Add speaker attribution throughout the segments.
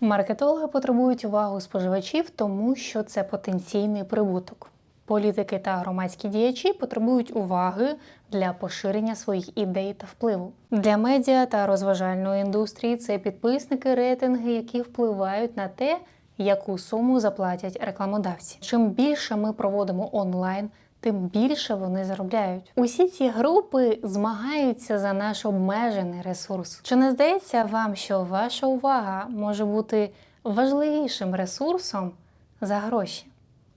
Speaker 1: Маркетологи потребують увагу споживачів, тому що це потенційний прибуток. Політики та громадські діячі потребують уваги для поширення своїх ідей та впливу. Для медіа та розважальної індустрії це підписники, рейтинги, які впливають на те, яку суму заплатять рекламодавці. Чим більше ми проводимо онлайн, тим більше вони заробляють. Усі ці групи змагаються за наш обмежений ресурс. Чи не здається вам, що ваша увага може бути важливішим ресурсом за гроші?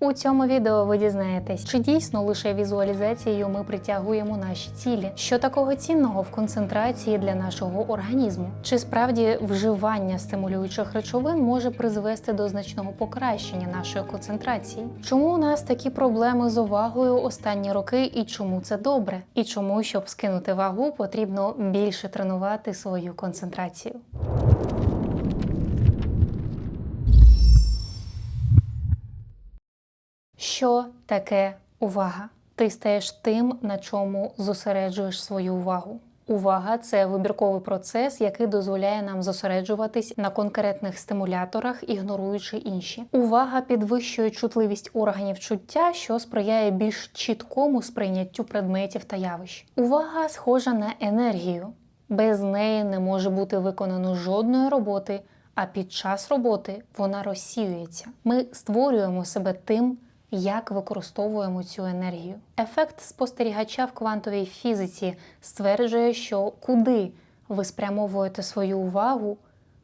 Speaker 1: У цьому відео ви дізнаєтесь, чи дійсно лише візуалізацією ми притягуємо наші цілі, що такого цінного в концентрації для нашого організму, чи справді вживання стимулюючих речовин може призвести до значного покращення нашої концентрації? Чому у нас такі проблеми з увагою останні роки, і чому це добре? І чому, щоб скинути вагу, потрібно більше тренувати свою концентрацію? Що таке увага? Ти стаєш тим, на чому зосереджуєш свою увагу. Увага це вибірковий процес, який дозволяє нам зосереджуватись на конкретних стимуляторах, ігноруючи інші. Увага підвищує чутливість органів чуття, що сприяє більш чіткому сприйняттю предметів та явищ. Увага схожа на енергію. Без неї не може бути виконано жодної роботи, а під час роботи вона розсіюється. Ми створюємо себе тим, як використовуємо цю енергію. Ефект спостерігача в квантовій фізиці стверджує, що куди ви спрямовуєте свою увагу,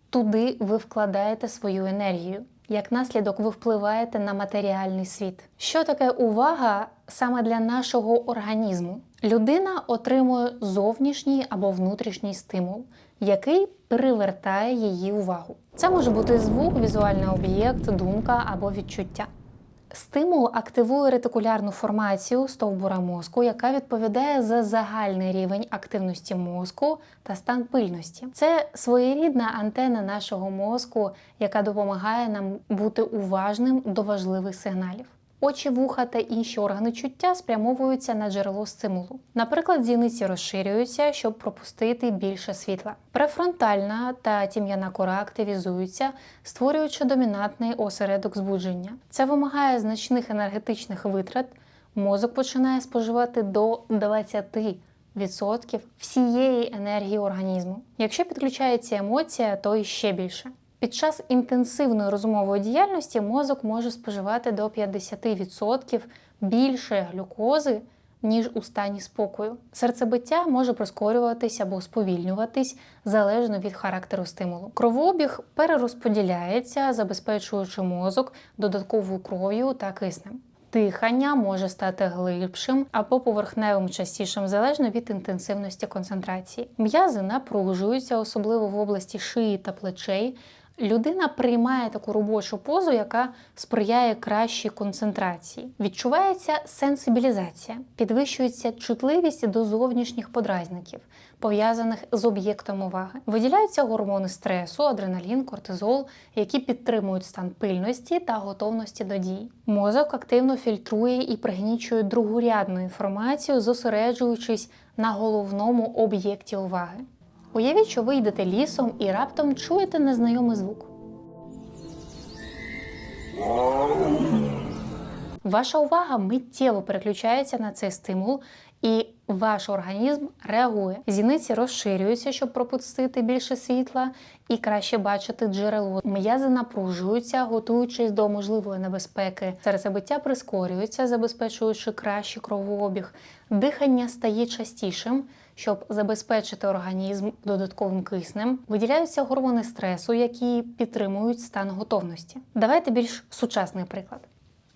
Speaker 1: туди ви вкладаєте свою енергію. Як наслідок, ви впливаєте на матеріальний світ. Що таке увага саме для нашого організму? Людина отримує зовнішній або внутрішній стимул, який привертає її увагу. Це може бути звук, візуальний об'єкт, думка або відчуття. Стимул активує ретикулярну формацію стовбура мозку, яка відповідає за загальний рівень активності мозку та стан пильності. Це своєрідна антена нашого мозку, яка допомагає нам бути уважним до важливих сигналів. Очі, вуха та інші органи чуття спрямовуються на джерело стимулу. Наприклад, зіниці розширюються, щоб пропустити більше світла. Префронтальна та тім'яна кора активізуються, створюючи домінантний осередок збудження. Це вимагає значних енергетичних витрат. Мозок починає споживати до 20% всієї енергії організму. Якщо підключається емоція, то і ще більше. Під час інтенсивної розумової діяльності мозок може споживати до 50% більше глюкози, ніж у стані спокою. Серцебиття може прискорюватись або сповільнюватись залежно від характеру стимулу. Кровообіг перерозподіляється, забезпечуючи мозок додатковою кров'ю та киснем. Дихання може стати глибшим або поверхневим частішим залежно від інтенсивності концентрації. М'язи напружуються, особливо в області шиї та плечей. Людина приймає таку робочу позу, яка сприяє кращій концентрації. Відчувається сенсибілізація, підвищується чутливість до зовнішніх подразників, пов'язаних з об'єктом уваги. Виділяються гормони стресу, адреналін, кортизол, які підтримують стан пильності та готовності до дій. Мозок активно фільтрує і пригнічує другорядну інформацію, зосереджуючись на головному об'єкті уваги. Уявіть, що ви йдете лісом і раптом чуєте незнайомий звук. Ваша увага миттєво переключається на цей стимул, і ваш організм реагує. Зіниці розширюються, щоб пропустити більше світла і краще бачити джерело. М'язи напружуються, готуючись до можливої небезпеки. Серцебиття прискорюється, забезпечуючи кращий кровообіг. Дихання стає частішим. Щоб забезпечити організм додатковим киснем, виділяються гормони стресу, які підтримують стан готовності. Давайте більш сучасний приклад.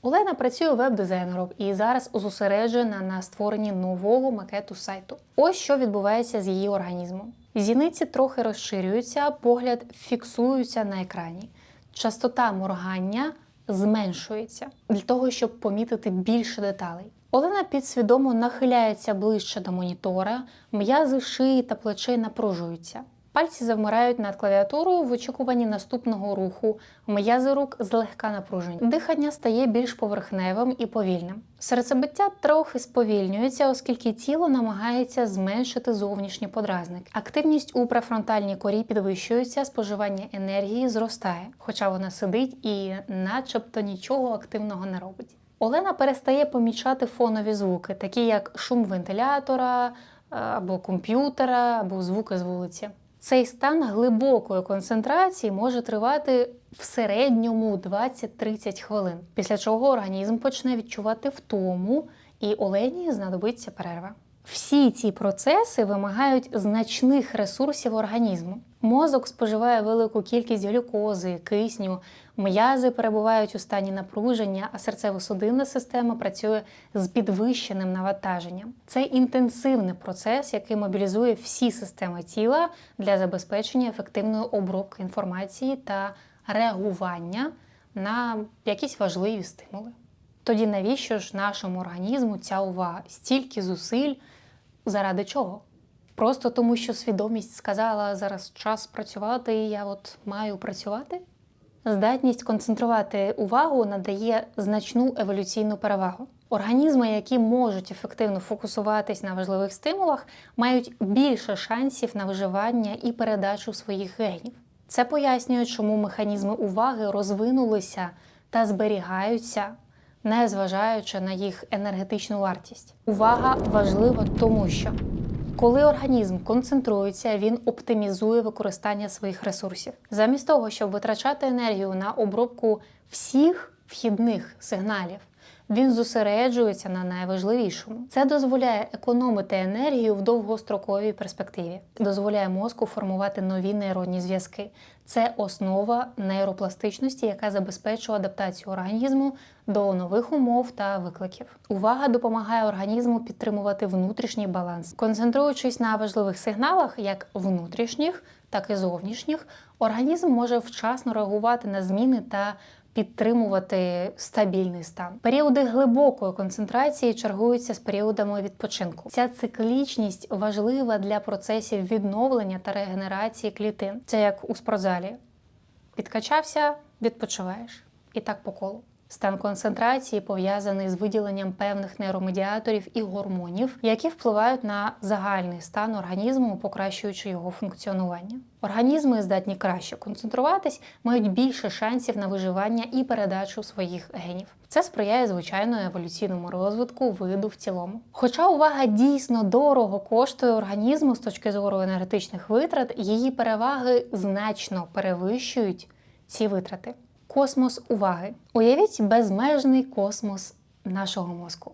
Speaker 1: Олена працює веб-дизайнером і зараз зосереджена на створенні нового макету сайту. Ось що відбувається з її організмом. Зіниці трохи розширюються, погляд фіксується на екрані. Частота моргання зменшується для того, щоб помітити більше деталей. Олена підсвідомо нахиляється ближче до монітора, м'язи шиї та плечей напружуються. Пальці завмирають над клавіатурою в очікуванні наступного руху. М'язи рук злегка напружені. Дихання стає більш поверхневим і повільним. Серцебиття трохи сповільнюється, оскільки тіло намагається зменшити зовнішні подразники. Активність у префронтальній корі підвищується, споживання енергії зростає, хоча вона сидить і, начебто, нічого активного не робить. Олена перестає помічати фонові звуки, такі як шум вентилятора е, або комп'ютера, або звуки з вулиці. Цей стан глибокої концентрації може тривати в середньому 20-30 хвилин, після чого організм почне відчувати втому, і Олені знадобиться перерва. Всі ці процеси вимагають значних ресурсів організму. Мозок споживає велику кількість глюкози, кисню, м'язи перебувають у стані напруження, а серцево-судинна система працює з підвищеним навантаженням. Це інтенсивний процес, який мобілізує всі системи тіла для забезпечення ефективної обробки інформації та реагування на якісь важливі стимули. Тоді навіщо ж нашому організму ця увага? Стільки зусиль заради чого? Просто тому, що свідомість сказала зараз час працювати, і я от маю працювати? Здатність концентрувати увагу надає значну еволюційну перевагу. Організми, які можуть ефективно фокусуватись на важливих стимулах, мають більше шансів на виживання і передачу своїх генів. Це пояснює, чому механізми уваги розвинулися та зберігаються, незважаючи на їх енергетичну вартість. Увага важлива тому, що коли організм концентрується, він оптимізує використання своїх ресурсів. Замість того, щоб витрачати енергію на обробку всіх вхідних сигналів, він зосереджується на найважливішому. Це дозволяє економити енергію в довгостроковій перспективі, дозволяє мозку формувати нові нейронні зв'язки. Це основа нейропластичності, яка забезпечує адаптацію організму до нових умов та викликів. Увага допомагає організму підтримувати внутрішній баланс, концентруючись на важливих сигналах, як внутрішніх, так і зовнішніх, організм може вчасно реагувати на зміни та підтримувати стабільний стан. Періоди глибокої концентрації чергуються з періодами відпочинку. Ця циклічність важлива для процесів відновлення та регенерації клітин. Це як у спортзалі. Підкачався, відпочиваєш. І так по колу. Стан концентрації пов'язаний з виділенням певних нейромедіаторів і гормонів, які впливають на загальний стан організму, покращуючи його функціонування. Організми здатні краще концентруватись, мають більше шансів на виживання і передачу своїх генів. Це сприяє звичайно еволюційному розвитку виду в цілому. Хоча увага дійсно дорого коштує організму з точки зору енергетичних витрат, її переваги значно перевищують ці витрати. Космос уваги. Уявіть безмежний космос нашого мозку,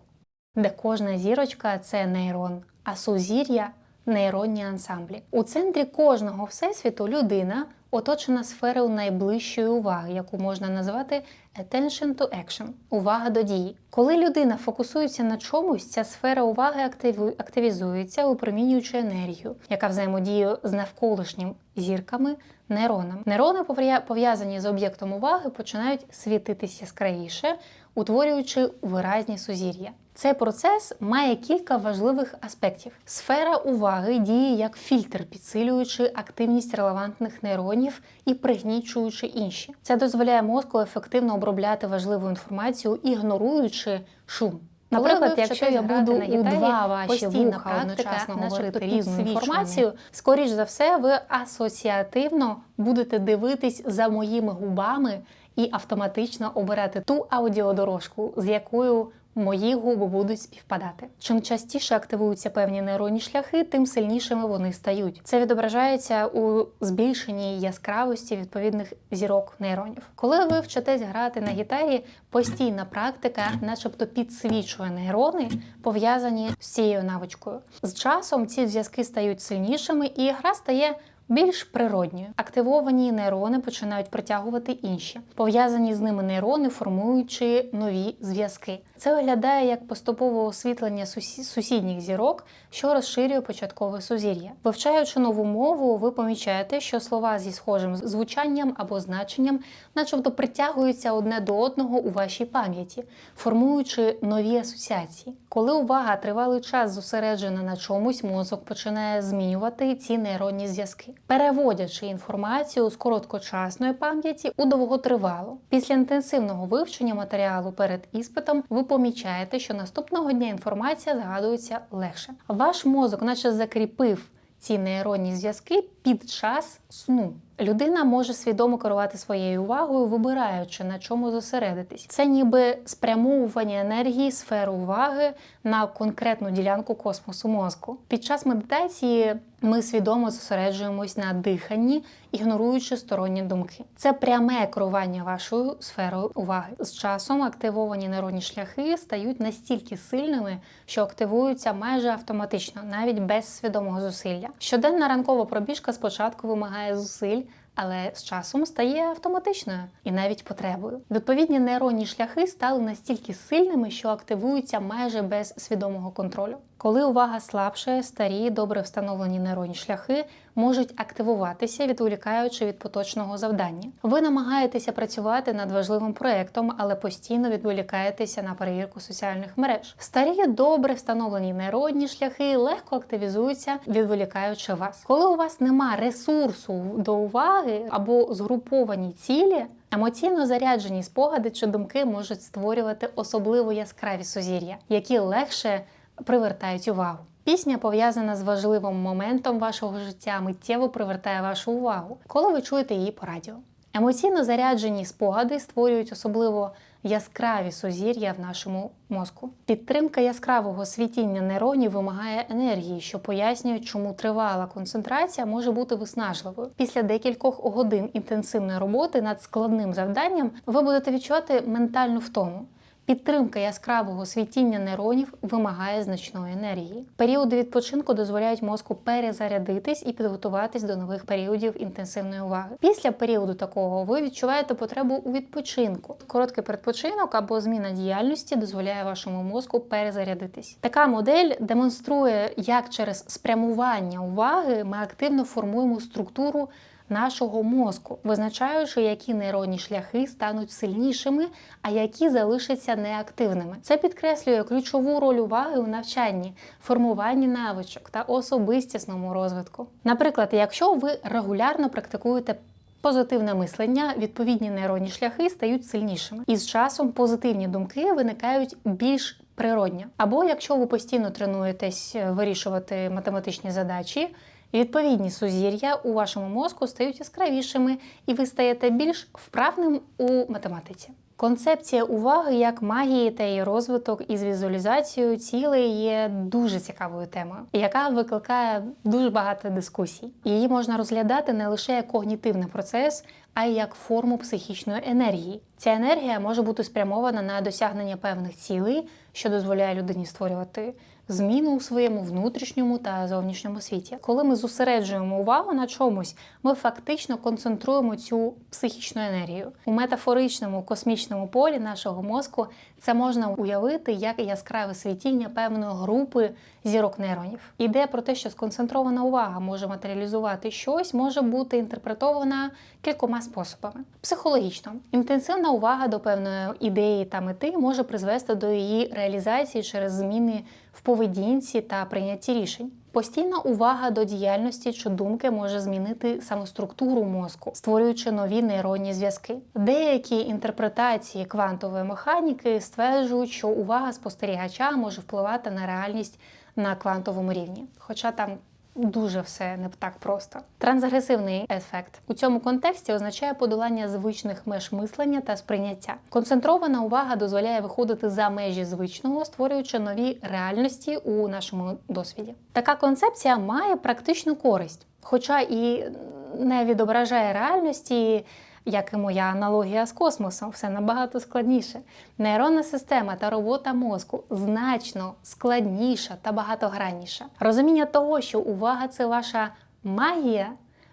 Speaker 1: де кожна зірочка це нейрон, а сузір'я нейронні ансамблі. У центрі кожного всесвіту людина оточена сферою найближчої уваги, яку можна назвати attention to action – увага до дії. Коли людина фокусується на чомусь, ця сфера уваги активізується, випромінюючи енергію, яка взаємодіє з навколишнім зірками нейронами. Нейрони, пов'я- пов'язані з об'єктом уваги, починають світитись яскравіше, утворюючи виразні сузір'я. Цей процес має кілька важливих аспектів. Сфера уваги діє як фільтр, підсилюючи активність релевантних нейронів і пригнічуючи інші. Це дозволяє мозку ефективно обробляти важливу інформацію, ігноруючи шум. Наприклад, якщо я буду
Speaker 2: на
Speaker 1: у два ваші вуха одночасно говорити різну інформацію, скоріш за все, ви асоціативно будете дивитись за моїми губами і автоматично обирати ту аудіодорожку, з якою мої губи будуть співпадати. Чим частіше активуються певні нейронні шляхи, тим сильнішими вони стають. Це відображається у збільшенні яскравості відповідних зірок нейронів. Коли ви вчитесь грати на гітарі, постійна практика, начебто, підсвічує нейрони, пов'язані з цією навичкою. З часом ці зв'язки стають сильнішими, і гра стає більш природньою. Активовані нейрони починають притягувати інші, пов'язані з ними нейрони, формуючи нові зв'язки. Це виглядає як поступове освітлення сусі- сусідніх зірок, що розширює початкове сузір'я. Вивчаючи нову мову, ви помічаєте, що слова зі схожим звучанням або значенням, начебто притягуються одне до одного у вашій пам'яті, формуючи нові асоціації. Коли увага тривалий час зосереджена на чомусь, мозок починає змінювати ці нейронні зв'язки. переводячи інформацію з короткочасної пам'яті у довготривалу. Після інтенсивного вивчення матеріалу перед іспитом ви помічаєте, що наступного дня інформація згадується легше. Ваш мозок, наче закріпив ці нейронні зв'язки під час сну. Людина може свідомо керувати своєю увагою, вибираючи на чому зосередитись. Це ніби спрямовування енергії сфери уваги на конкретну ділянку космосу мозку. Під час медитації ми свідомо зосереджуємось на диханні, ігноруючи сторонні думки. Це пряме керування вашою сферою уваги. З часом активовані нейронні шляхи стають настільки сильними, що активуються майже автоматично, навіть без свідомого зусилля. Щоденна ранкова пробіжка спочатку вимагає зусиль. Але з часом стає автоматичною і навіть потребою. Відповідні нейронні шляхи стали настільки сильними, що активуються майже без свідомого контролю. Коли увага слабшає, старі добре встановлені нейронні шляхи можуть активуватися, відволікаючи від поточного завдання. Ви намагаєтеся працювати над важливим проектом, але постійно відволікаєтеся на перевірку соціальних мереж. Старі добре встановлені нейронні шляхи легко активізуються, відволікаючи вас. Коли у вас нема ресурсу до уваги або згруповані цілі. Емоційно заряджені спогади чи думки можуть створювати особливо яскраві сузір'я, які легше привертають увагу. Пісня пов'язана з важливим моментом вашого життя, миттєво привертає вашу увагу, коли ви чуєте її по радіо. Емоційно заряджені спогади створюють особливо яскраві сузір'я в нашому мозку. Підтримка яскравого світіння нейронів вимагає енергії, що пояснює, чому тривала концентрація може бути виснажливою. Після декількох годин інтенсивної роботи над складним завданням ви будете відчувати ментальну втому. Підтримка яскравого світіння нейронів вимагає значної енергії. Періоди відпочинку дозволяють мозку перезарядитись і підготуватись до нових періодів інтенсивної уваги. Після періоду такого ви відчуваєте потребу у відпочинку. Короткий передпочинок або зміна діяльності дозволяє вашому мозку перезарядитись. Така модель демонструє, як через спрямування уваги ми активно формуємо структуру нашого мозку, визначаючи, які нейронні шляхи стануть сильнішими, а які залишаться неактивними. Це підкреслює ключову роль уваги у навчанні, формуванні навичок та особистісному розвитку. Наприклад, якщо ви регулярно практикуєте Позитивне мислення, відповідні нейронні шляхи стають сильнішими, і з часом позитивні думки виникають більш природньо. Або якщо ви постійно тренуєтесь вирішувати математичні задачі, Відповідні сузір'я у вашому мозку стають яскравішими, і ви стаєте більш вправним у математиці. Концепція уваги як магії та її розвиток із візуалізацією цілей є дуже цікавою темою, яка викликає дуже багато дискусій. Її можна розглядати не лише як когнітивний процес, а й як форму психічної енергії. Ця енергія може бути спрямована на досягнення певних цілей, що дозволяє людині створювати зміну у своєму внутрішньому та зовнішньому світі. Коли ми зосереджуємо увагу на чомусь, ми фактично концентруємо цю психічну енергію у метафоричному космічному полі нашого мозку. Це можна уявити як яскраве світіння певної групи зірок нейронів. Ідея про те, що сконцентрована увага може матеріалізувати щось, може бути інтерпретована кількома способами. Психологічно, інтенсивна увага до певної ідеї та мети може призвести до її реалізації через зміни в поведінці та прийнятті рішень. Постійна увага до діяльності чи думки може змінити самоструктуру мозку, створюючи нові нейронні зв'язки. Деякі інтерпретації квантової механіки стверджують, що увага спостерігача може впливати на реальність на квантовому рівні, хоча там дуже все не так просто. Трансгресивний ефект у цьому контексті означає подолання звичних меж мислення та сприйняття. Концентрована увага дозволяє виходити за межі звичного, створюючи нові реальності у нашому досвіді. Така концепція має практичну користь, хоча і не відображає реальності як і моя аналогія з космосом, все набагато складніше. Нейронна система та робота мозку значно складніша та багатогранніша. Розуміння того, що увага це ваша магія.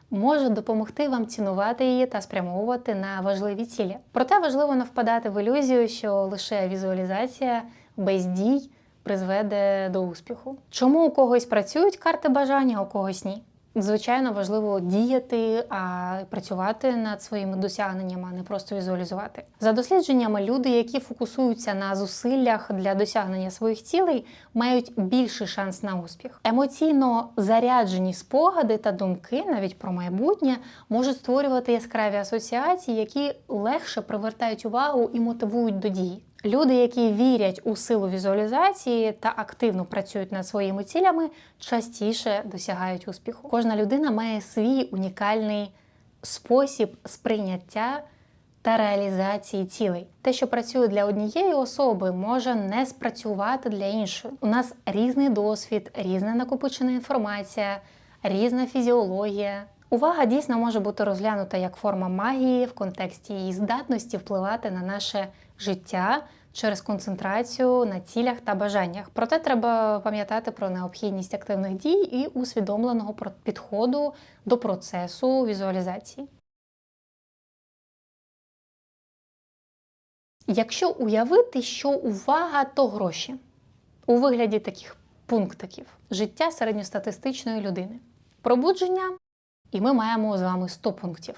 Speaker 1: Може допомогти вам цінувати її та спрямовувати на важливі цілі. Проте важливо не впадати в ілюзію, що лише візуалізація без дій призведе до успіху. Чому у когось працюють карти бажання, а у когось ні? Звичайно, важливо діяти, а працювати над своїми досягненнями, а не просто візуалізувати. За дослідженнями, люди, які фокусуються на зусиллях для досягнення своїх цілей, мають більший шанс на успіх. Емоційно заряджені спогади та думки, навіть про майбутнє, можуть створювати яскраві асоціації, які легше привертають увагу і мотивують до дії. Люди, які вірять у силу візуалізації та активно працюють над своїми цілями, частіше досягають успіху. Кожна людина має свій унікальний спосіб сприйняття та реалізації цілей. Те, що працює для однієї особи, може не спрацювати для іншої. У нас різний досвід, різна накопичена інформація, різна фізіологія. Увага дійсно може бути розглянута як форма магії в контексті її здатності впливати на наше життя через концентрацію на цілях та бажаннях. Проте треба пам'ятати про необхідність активних дій і усвідомленого підходу до процесу візуалізації. Якщо уявити, що увага то гроші у вигляді таких пунктиків життя середньостатистичної людини, пробудження, і ми маємо з вами 100 пунктів.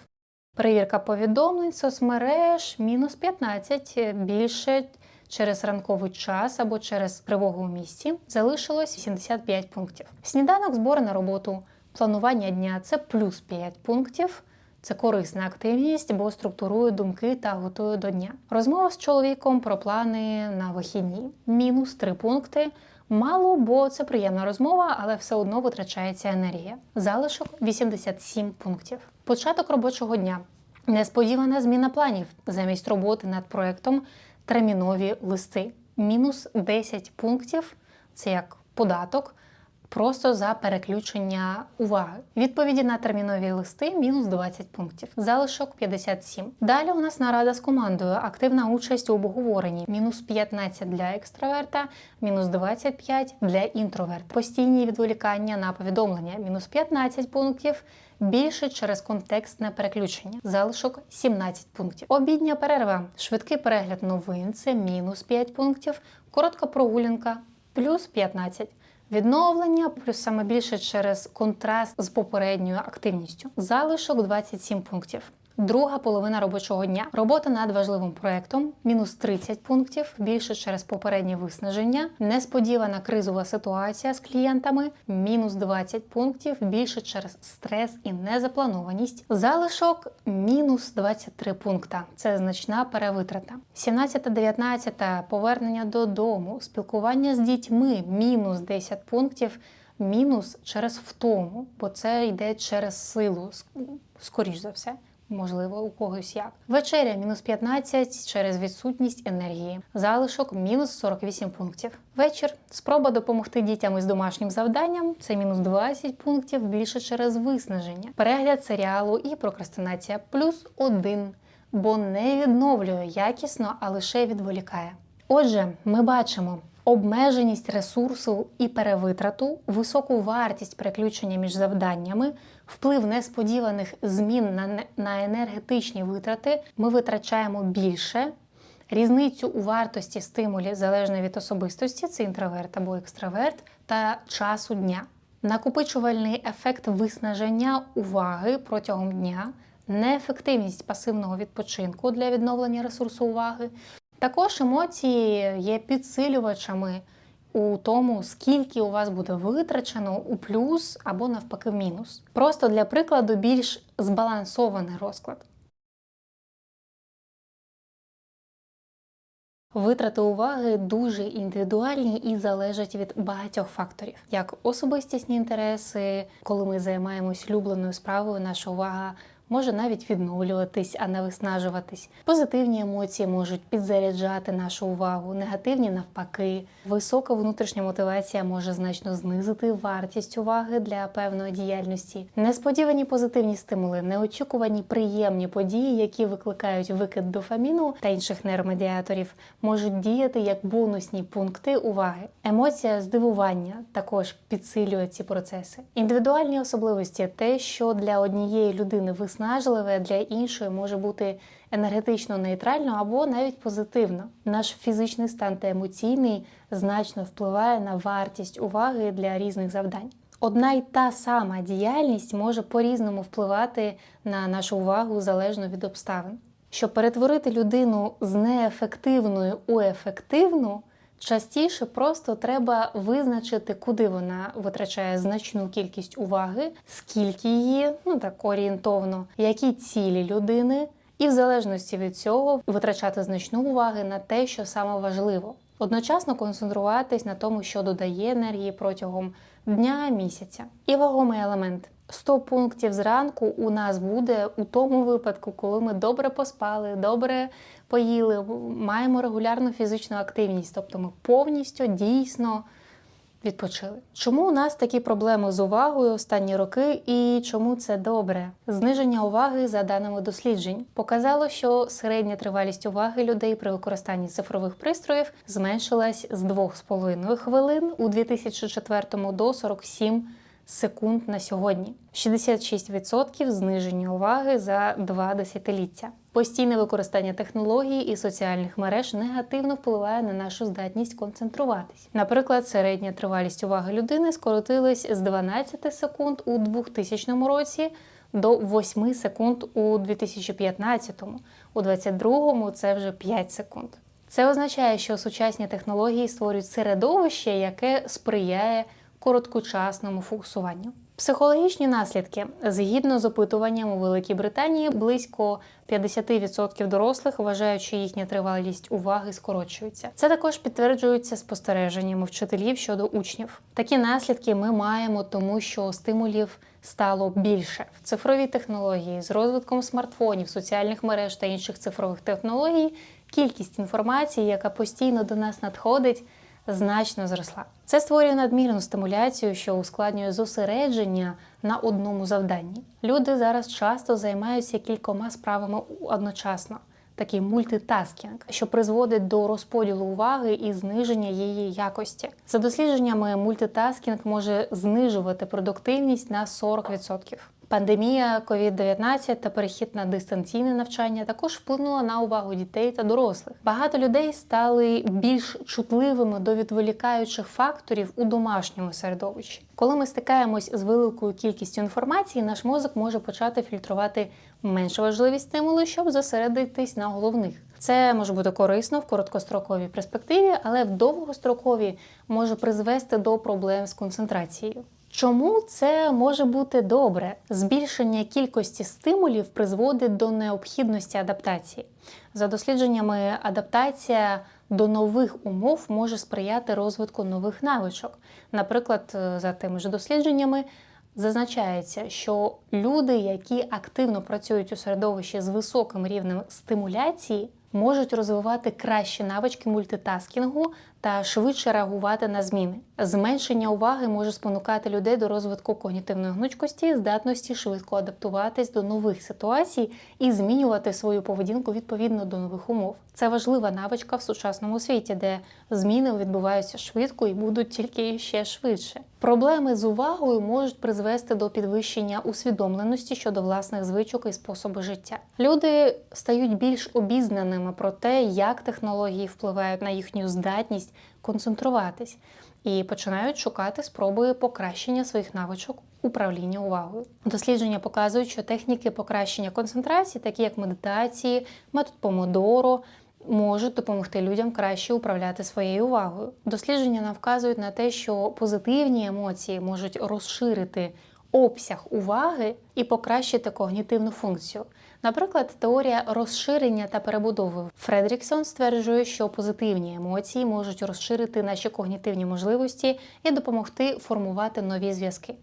Speaker 1: Перевірка повідомлень, соцмереж мінус 15, більше через ранковий час або через тривогу у місті. Залишилось 75 пунктів. Сніданок, збори на роботу, планування дня це плюс 5 пунктів. Це корисна активність, бо структурує думки та готує до дня. Розмова з чоловіком про плани на вихідні. Мінус 3 пункти. Мало, бо це приємна розмова, але все одно витрачається енергія. Залишок 87 пунктів. Початок робочого дня. Несподівана зміна планів замість роботи над проектом термінові листи. Мінус 10 пунктів це як податок. Просто за переключення уваги. Відповіді на термінові листи мінус 20 пунктів. Залишок 57. Далі у нас нарада з командою. Активна участь у обговоренні. Мінус 15 для екстраверта, мінус 25 для інтроверта. Постійні відволікання на повідомлення. Мінус 15 пунктів. Більше через контекстне переключення. Залишок 17 пунктів. Обідня перерва. Швидкий перегляд новин це мінус 5 пунктів. Коротка прогулянка плюс 15. Відновлення плюс саме більше через контраст з попередньою активністю. Залишок 27 пунктів. Друга половина робочого дня. Робота над важливим проектом мінус 30 пунктів, більше через попереднє виснаження. Несподівана кризова ситуація з клієнтами мінус 20 пунктів, більше через стрес і незапланованість. Залишок мінус 23 пункта. Це значна перевитрата. 17-19 повернення додому, спілкування з дітьми мінус 10 пунктів. Мінус через втому, бо це йде через силу, скоріш за все. Можливо, у когось як. Вечеря мінус 15 через відсутність енергії. Залишок мінус 48 пунктів. Вечір. Спроба допомогти дітям із домашнім завданням. Це мінус 20 пунктів більше через виснаження. Перегляд серіалу і прокрастинація плюс 1, бо не відновлює якісно, а лише відволікає. Отже, ми бачимо. Обмеженість ресурсу і перевитрату, високу вартість переключення між завданнями, вплив несподіваних змін на, на енергетичні витрати, ми витрачаємо більше. Різницю у вартості стимулів залежно від особистості, це інтроверт або екстраверт, та часу дня. Накопичувальний ефект виснаження уваги протягом дня, неефективність пасивного відпочинку для відновлення ресурсу уваги. Також емоції є підсилювачами у тому, скільки у вас буде витрачено у плюс або навпаки в мінус. Просто для прикладу більш збалансований розклад. Витрати уваги дуже індивідуальні і залежать від багатьох факторів, як особистісні інтереси, коли ми займаємось улюбленою справою, наша увага може навіть відновлюватись, а не виснажуватись. Позитивні емоції можуть підзаряджати нашу увагу, негативні навпаки. Висока внутрішня мотивація може значно знизити вартість уваги для певної діяльності. Несподівані позитивні стимули, неочікувані приємні події, які викликають викид дофаміну та інших нейромедіаторів, можуть діяти як бонусні пункти уваги. Емоція здивування також підсилює ці процеси. Індивідуальні особливості те, що для однієї людини виснажливе, для іншої може бути енергетично нейтрально або навіть позитивно. Наш фізичний стан та емоційний значно впливає на вартість уваги для різних завдань. Одна й та сама діяльність може по-різному впливати на нашу увагу залежно від обставин. Щоб перетворити людину з неефективної у ефективну, частіше просто треба визначити, куди вона витрачає значну кількість уваги, скільки її, ну так орієнтовно, які цілі людини, і в залежності від цього витрачати значну уваги на те, що саме важливо. Одночасно концентруватись на тому, що додає енергії протягом дня, місяця. І вагомий елемент. 100 пунктів зранку у нас буде у тому випадку, коли ми добре поспали, добре поїли, маємо регулярну фізичну активність, тобто ми повністю дійсно відпочили. Чому у нас такі проблеми з увагою останні роки і чому це добре? Зниження уваги за даними досліджень показало, що середня тривалість уваги людей при використанні цифрових пристроїв зменшилась з 2,5 хвилин у 2004 до 47 секунд на сьогодні. 66% зниження уваги за два десятиліття. Постійне використання технологій і соціальних мереж негативно впливає на нашу здатність концентруватись. Наприклад, середня тривалість уваги людини скоротилась з 12 секунд у 2000 році до 8 секунд у 2015, у 2022 це вже 5 секунд. Це означає, що сучасні технології створюють середовище, яке сприяє короткочасному фокусуванню. Психологічні наслідки згідно з опитуванням у Великій Британії, близько 50% дорослих вважають, що їхня тривалість уваги скорочується. Це також підтверджується спостереженнями вчителів щодо учнів. Такі наслідки ми маємо, тому що стимулів стало більше в цифровій технології з розвитком смартфонів, соціальних мереж та інших цифрових технологій. Кількість інформації, яка постійно до нас надходить значно зросла. Це створює надмірну стимуляцію, що ускладнює зосередження на одному завданні. Люди зараз часто займаються кількома справами одночасно. Такий мультитаскінг, що призводить до розподілу уваги і зниження її якості. За дослідженнями, мультитаскінг може знижувати продуктивність на 40%. Пандемія COVID-19 та перехід на дистанційне навчання також вплинула на увагу дітей та дорослих. Багато людей стали більш чутливими до відволікаючих факторів у домашньому середовищі. Коли ми стикаємось з великою кількістю інформації, наш мозок може почати фільтрувати менш важливі стимули, щоб зосередитись на головних. Це може бути корисно в короткостроковій перспективі, але в довгостроковій може призвести до проблем з концентрацією. Чому це може бути добре? Збільшення кількості стимулів призводить до необхідності адаптації. За дослідженнями, адаптація до нових умов може сприяти розвитку нових навичок. Наприклад, за тими ж дослідженнями зазначається, що люди, які активно працюють у середовищі з високим рівнем стимуляції, можуть розвивати кращі навички мультитаскінгу та швидше реагувати на зміни. Зменшення уваги може спонукати людей до розвитку когнітивної гнучкості, здатності швидко адаптуватись до нових ситуацій і змінювати свою поведінку відповідно до нових умов. Це важлива навичка в сучасному світі, де зміни відбуваються швидко і будуть тільки ще швидше. Проблеми з увагою можуть призвести до підвищення усвідомленості щодо власних звичок і способу життя. Люди стають більш обізнаними про те, як технології впливають на їхню здатність концентруватись, і починають шукати спроби покращення своїх навичок управління увагою. Дослідження показують, що техніки покращення концентрації, такі як медитації, метод помодоро, можуть допомогти людям краще управляти своєю увагою. Дослідження нам вказують на те, що позитивні емоції можуть розширити обсяг уваги і покращити когнітивну функцію. Наприклад, теорія розширення та перебудови Фредріксон стверджує, що позитивні емоції можуть розширити наші когнітивні можливості і допомогти формувати нові зв'язки.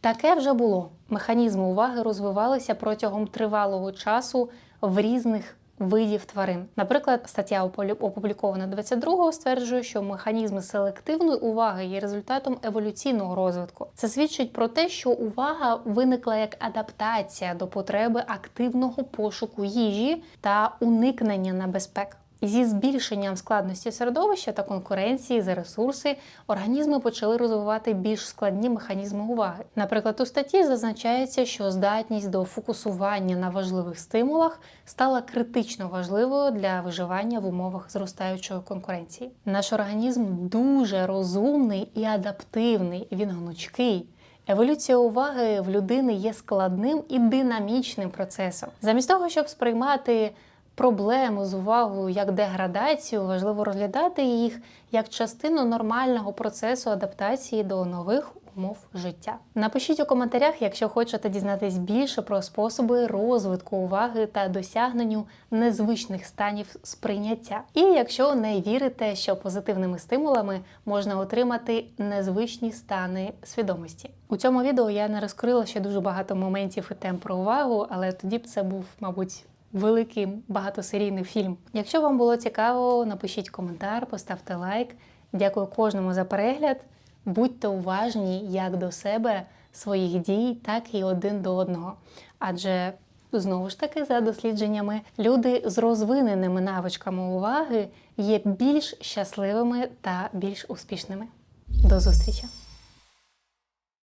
Speaker 1: Таке вже було. Механізми уваги розвивалися протягом тривалого часу в різних видів тварин. Наприклад, стаття опублікована 22-го стверджує, що механізми селективної уваги є результатом еволюційного розвитку. Це свідчить про те, що увага виникла як адаптація до потреби активного пошуку їжі та уникнення небезпек. Зі збільшенням складності середовища та конкуренції за ресурси організми почали розвивати більш складні механізми уваги. Наприклад, у статті зазначається, що здатність до фокусування на важливих стимулах стала критично важливою для виживання в умовах зростаючої конкуренції. Наш організм дуже розумний і адаптивний. Він гнучкий. Еволюція уваги в людини є складним і динамічним процесом. Замість того, щоб сприймати проблему з увагою як деградацію, важливо розглядати їх як частину нормального процесу адаптації до нових умов життя. Напишіть у коментарях, якщо хочете дізнатись більше про способи розвитку уваги та досягненню незвичних станів сприйняття. І якщо не вірите, що позитивними стимулами можна отримати незвичні стани свідомості. У цьому відео я не розкрила ще дуже багато моментів і тем про увагу, але тоді б це був, мабуть, великий багатосерійний фільм. Якщо вам було цікаво, напишіть коментар, поставте лайк. Дякую кожному за перегляд. Будьте уважні як до себе, своїх дій, так і один до одного. Адже знову ж таки, за дослідженнями, люди з розвиненими навичками уваги є більш щасливими та більш успішними. До зустрічі!